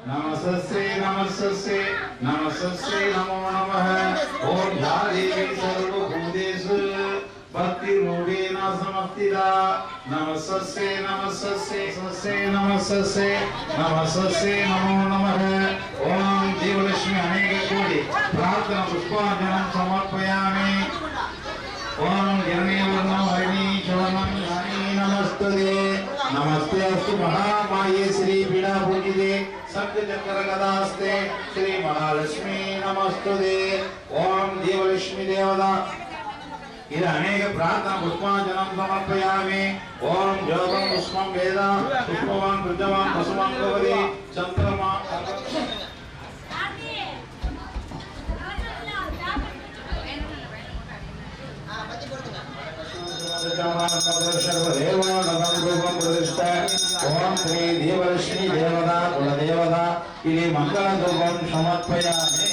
नमस्ते नमस्ते नमस्ते नमो नमः ओम या देवी सर्वभूतेषु भक्तिरूपेण समर्थिता नमस्ते नमस्ते नमस्ते नमस्ते नमस्ते नमो नमः ओम देवलक्ष्मी अनेक कोटि प्रार्थना पुष्पांजलिं पूजिते सत्य चक्र गदास्ते श्री महालक्ष्मी नमस्तुते ओम देवलक्ष्मी देवता ఇది అనేక ప్రార్థన పుష్పాంజనం సమర్పయామి ఓం యోగం పుష్పం వేద పుష్పవాన్ బుద్ధవాన్ పశువాన్ భవతి చంద్రమా ఓం శ్రీ దేవలక్ష్మి దేవత కుల దేవత ఇది మంగళ ధూపం సమర్పయామి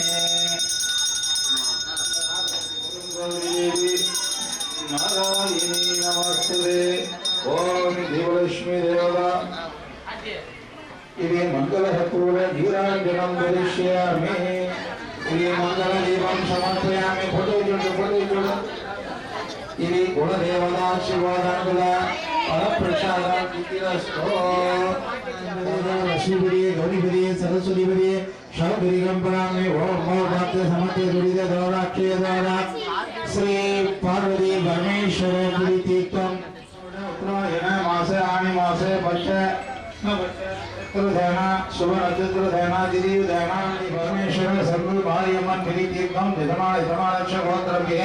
నారాయణీ నమస్తే ఓం దేవలక్ష్మి దేవత ఇది మంగళహత్రుల నీరాంజనం ధరిష్యామి ఇది మంగళ దీపం సమర్పయామి ఫోటో చూడు ఫోటో చూడు ఇది కులదేవత శివదానుల பரப்பிரசாதாம் லட்சுமிபதியே கௌரிபதியே சரஸ்வதிபதியே ஷரபுரி கம்பராமே ஓம் மோ பாத்திர சமத்திய துரித கௌராட்சிய தாரா ஸ்ரீ பார்வதி பரமேஸ்வர புரி தீர்த்தம் மாச ஆணி மாச பட்ச திருதேனா சர்வ பாரியம்மன் பிரி தீர்த்தம் விதமான விதமானச்ச கோத்திரமே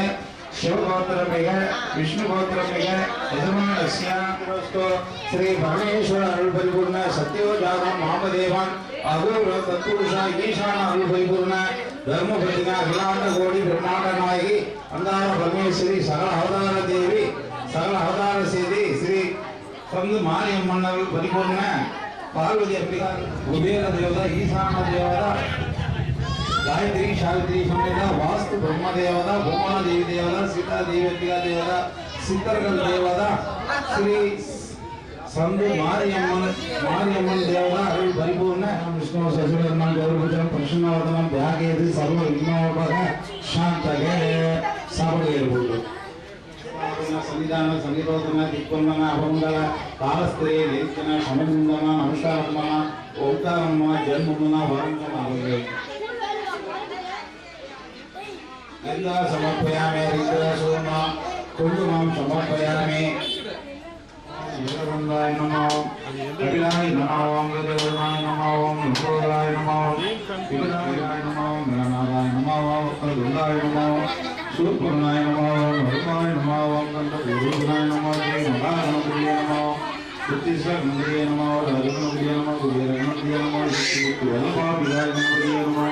शिवगोत्रमिह विष्णुगोत्रमिह यजमानस्यास्तु श्रीभामेश्वर अरुपरिपूर्ण सत्यवजाता महामदेवान् अगौर तत्पुरुष ईशान अरुपरिपूर्ण धर्मभटिन अखिलांड कोटि ब्रह्मांड नायकि अंधार परमेश्वरी सकल अवतार देवी सकल अवतार सेवी श्री பந்து மாரியம்மன் அவர்கள் பறிபோன பார்வதி அம்பிகா குபேர தேவதா ஈசான தேவதா ಗಾಯತ್ರಿ, ಶಾವಿತ್ರಿ ಸಮೇತ ವಾಸ್ತು, ಬ್ರಹ್ಮದೇವದ ಬೊಮ್ಮನದೇವಿ ದೇವದ ಸೀತಾದೇವಿ ಅಂಬಿಕಾ ದೇವದ, ಸಿದ್ಧರ್ಗನ ದೇವದ, ಶ್ರೀ ಸಂಧು ಮಾರಿಯಮ್ಮನ ಮಾರಿಯಮ್ಮನ ದೇವರ ಅರಳಿ ಪರಿಪೂರ್ಣ. ವಿಷ್ಣು ಸಚಿವರನ್ನ ಗೌರವಿತ ಪ್ರಸನ್ನವರ್ಧನ ಬ್ಯಾಗೇರಿ ಸರ್ವ ವಿಘ್ನೋಪರ ಶಾಂತಗೆ ಸಾಬಲು ಇರಬಹುದು ಸಂವಿಧಾನ ಸಂಗೀತೋದನ ದಿಕ್ಕೊಂದನ ಅಭಂಗಲ ಕಾಲಸ್ತ್ರೀ ನೇತನ ಶಮನಿಂದನ ನಮಸ್ಕಾರ ಓಂಕಾರಮ್ಮ ಜನ್ಮಮ್ಮನ ವಾರಂಗನ गंगा समर्पयामि हरिद्रासोम कुङ्कुमं समर्पयामि वीरवन्दाय नमः कपिलाय नमः गजवर्णाय नमः नृपोदाय नमः विघ्नाय नमः गणनाथाय नमः वक्रतुण्डाय नमः सूर्यपूर्णाय नमः हनुमाय नमः गन्धपूर्वनाय नमः श्री महागणपतिये नमः छत्तीसगढ़ मंदिर नमः राजन मंदिर नमः कुबेर मंदिर नमः श्री वल्लभाभिराय मंदिर नमः कन्नड़ मंदिर नमः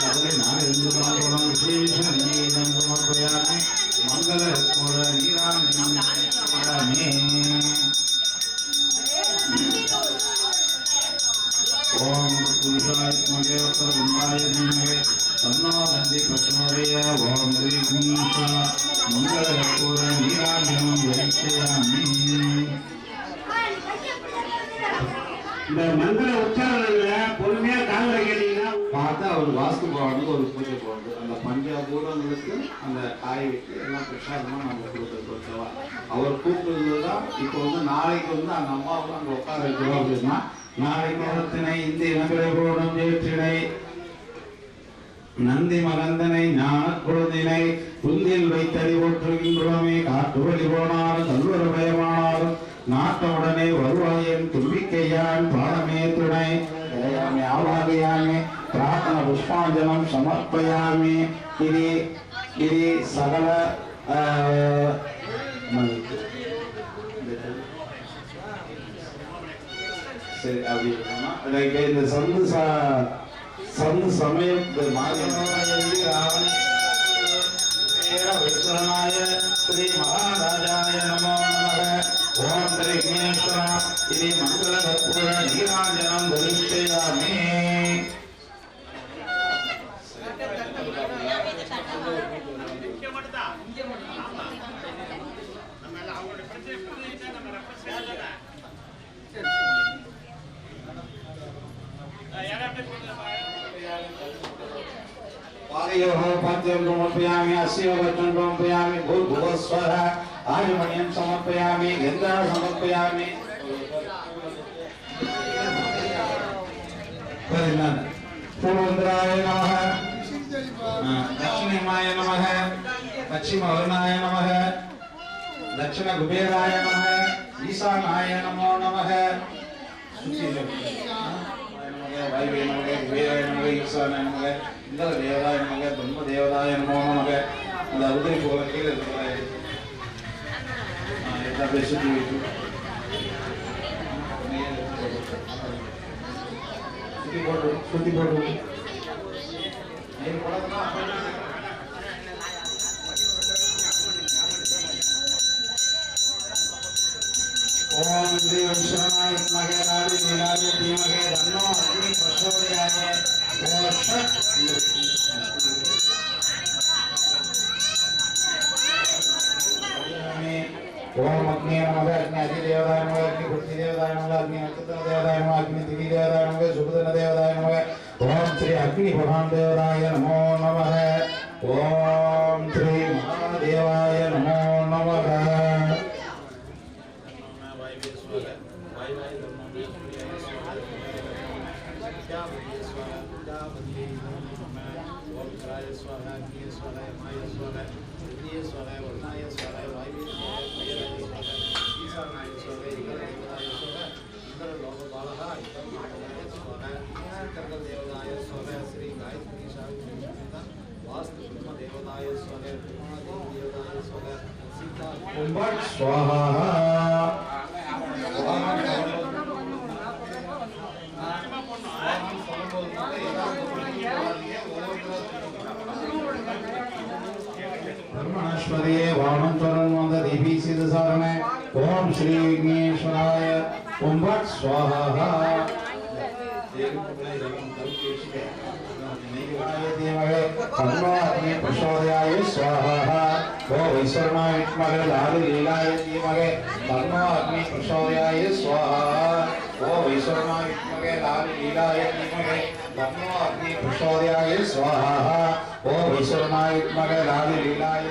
அதுவே நான் இருந்து மனோகுணம் மங்கள உச்சாரணங்களை பொறுமையா கால் வைக்கிறீங்க பார்த்தா அவர் வாஸ்து பவனுக்கு ஒரு பூஜை போடுறது. அந்த பஞ்சபூதங்களுக்கு அந்த காய் வச்சு எல்லாம் பிரசாதமாக நம்ம கொடுக்குறது ஓகேவா அவர் கூப்பிடுறது தான் இப்போ வந்து நாளைக்கு வந்து அந்த அம்மாவுக்கு அங்கே உட்கார வைக்கிறோம் அப்படின்னா நாளைக்கு மரத்தினை இந்த இனங்களை போடும் ஏற்றினை நந்தி மகந்தனை ஞான குழந்தினை புந்தில் வைத்தறி போற்றுகின்றோமே காட்டு வழி போனாலும் கல்வர பயமானாலும் நாட்டமுடனே வருவாயன் தும்பிக்கையான் பாடமே துணை. ஜெயாமி பிரார்த்தன புஷ்பாஞ்சலம் சமர்ப்பயாமி இது இது சகல சரி அப்படி இருக்கணுமா? இந்த சந்து ச- சந்து சமயம் இந்த ஸ்ரீ மகாராஜாய நமோ நமக ஓம் ஸ்ரீ விக்னேஸ்வரா இது மங்கள கற்பூர நீராஞ்சனம் தரிஷ்டயாமே पादयोः पाद्यं समर्पयामि अस्य वचनं समर्पयामि भूर्भुवस्वः आर्यमणिं समर्पयामि गन्धः समर्पयामि। पूर्वन्द्राय नमः। नमः पश्चिमवर्णाय नमः दक्षिणकुबेराय नमः, ईशानाय नमो नमः। வைவே நமக குபேராய நமக ஈஸ்வரனாய நமக இந்திர தேவதாய நமக சுத்தி போட்டு போட்டு. ஓம் ஸ்ரீ விஷ்ணாய மகனாதி நீராஜ தீமகே தன்னோ அக்னி பிரசோதயாய ஓம் அக்னி நமக அக்னி அதி தேவதாய நமக அக்னி புத்தி தேவதாய நமக அக்னி நட்சத்திர தேவதாய நமக அக்னி ஓம் ஸ்ரீ அக்னி நமோ நமக ஓம் ஸ்ரீ மகாதேவாய நமோ श्यामये स्वाहा ओम श्री विघ्नेश्वराय ओम स्वाहा स्वाहा ओम विश्वनाय विद्महे लाल लीलाय धीमहे पद्मात्मे प्रचोदयाय स्वाहा लाल लीलाय धीमहे पद्मात्मे प्रचोदयाय स्वाहा लाल लीलाय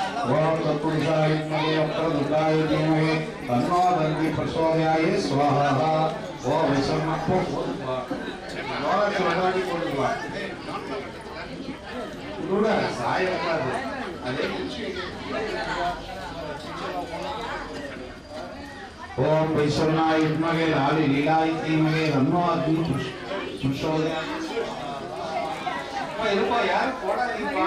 ओम तत्पुरुषाय विद्महे वक्रतुण्डाय धीमहि तन्नो दन्ति प्रचोदयाय स्वाहा ओम विसर्मपो நோரா சொல்லாடி போடுவா கூட சாய வராது அதே ஓம் வைஸ்வரனாய வித்மகே லாலி லீலாய தீமகே தன்னோ அக்னி பிரச்சோதயாய இருப்பா யாரும் போடாதீங்கப்பா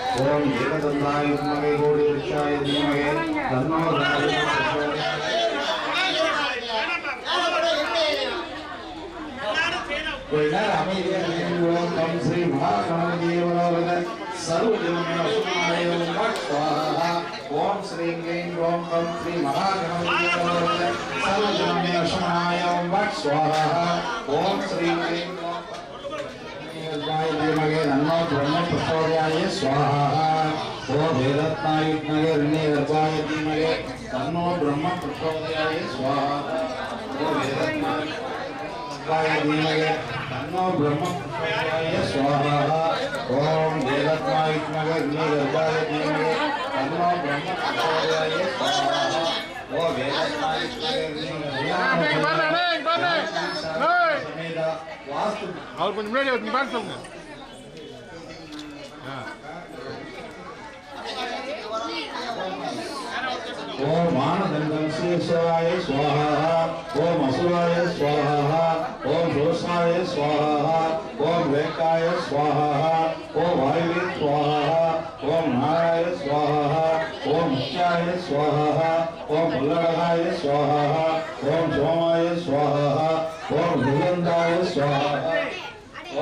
ओम जगदंताय विद्महे गौरी धीमहि तन्नो ॐ श्री महागणदेवनोरद सर्वजनमनसुमायो स्वाहा ॐ श्रीं ऐं ॐ कं श्री महागणदेवनोरद सर्वजनमनसुमायो स्वाहा ॐ श्रीं ऐं வித்மகே நன்மோ பிரம்ம பிரச்சோதயாய சுவாஹா. ஓ வேதத்னாய வித்மகே ரிண்ணே கர்ப்பாய தீமகே தன்னோ பிரம்ம பிரச்சோதயாய சுவாஹா. ஓ வேதத்னாய தீமகே தன்னோ பிரம்ம பிரச்சோதயாய சுவாஹா. ஓம் வேதத்னாய வித்மகே ரிண்ணே கர்ப்பாய தீமகே தன்னோ பிரம்ம பிரச்சோதயாய சுவாஹா. ஓ வேதத்னாய வித்மகே ரிண்ணே கர்ப்பாய தீமகே அவர் கொஞ்சம் முன்னாடி பாருங்க ओम आनंदं शीर्षाय स्वाहा ओम असुराय स्वाहा ओम रोषाय स्वाहा ओम वेकाय स्वाहा ओम वायुवे स्वाहा ओम नाराय स्वाहा ओम मुख्याय स्वाहा ओम बल्लड़ाय स्वाहा ओम सोमाय स्वाहा ओम भुजंदाय स्वाहा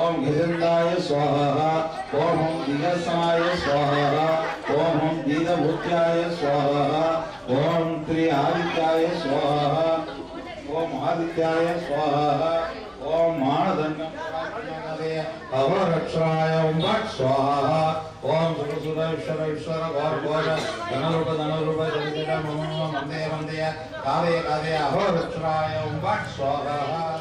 ओम गिरिंदाय स्वाहा ओम दिगसनाय स्वाहा ओम दीनभूत्याय स्वाहा ओम त्रि आदित्याय स्वाहा ओम आदित्याय स्वाहा ओम मानदंडे अवरक्षाय ओम भट स्वाहा ओम सुरसुर ईश्वर ईश्वर गौर गौर धनरूप धनरूप जगदिता मम मम वंदे वंदे कावे कावे अवरक्षाय ओम भट स्वाहा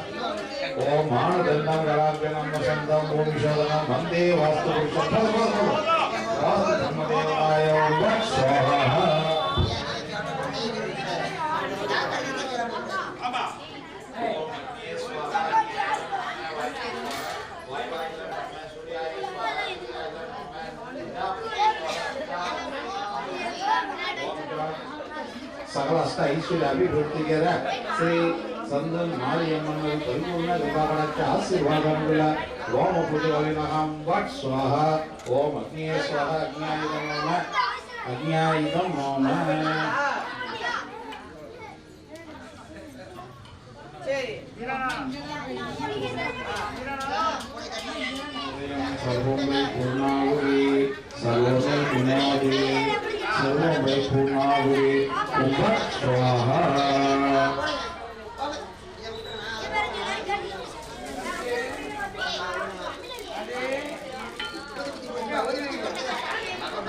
ओम मानदंडम गराग्रनम वसंदम भूमिशोदनम वंदे वास्तु पुरुषोत्तमं वास्तु धर्मदेवाय स्वाहा सकल अष्ट ऐश्वर्य अभिवृद्धि श्री ಸಂದನ್ ಮಾರಿಯಮ್ಮನ ಪರಿಪೂರ್ಣ ಕೃಪಾಕಣಕ್ಕೆ ಆಶೀರ್ವಾದಗಳ ಓಂ ಪೂಜೆಗಳಿನಹಂ ವಟ್ ಸ್ವಾಹ ಓಂ ಅಗ್ನಿಯೇ ಸ್ವಾಹ ಅಗ್ನಿಯಾಯುಧಂ ನಮ ಅಗ್ನಿಯಾಯುಧಂ ನಮ सर्वं वै पूर्णाहुरि सर्वं वै पुण्याहुरि सर्वं वै पूर्णाहुरि ओम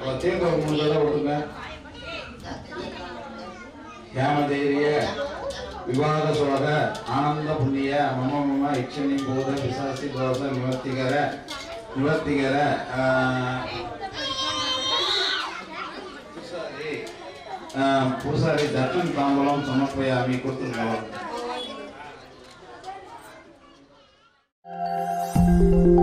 அவள் தேங்காய் மூணு தடவை விவாத சோக ஆனந்த புண்ணிய மம மம இச்சனி போத பிசாசி தோச நிவர்த்திகர நிவர்த்திகர பூசாரி தட்டன் தாம்பலம் சமர்ப்பயாமி கொடுத்துருக்கோம் Thank you.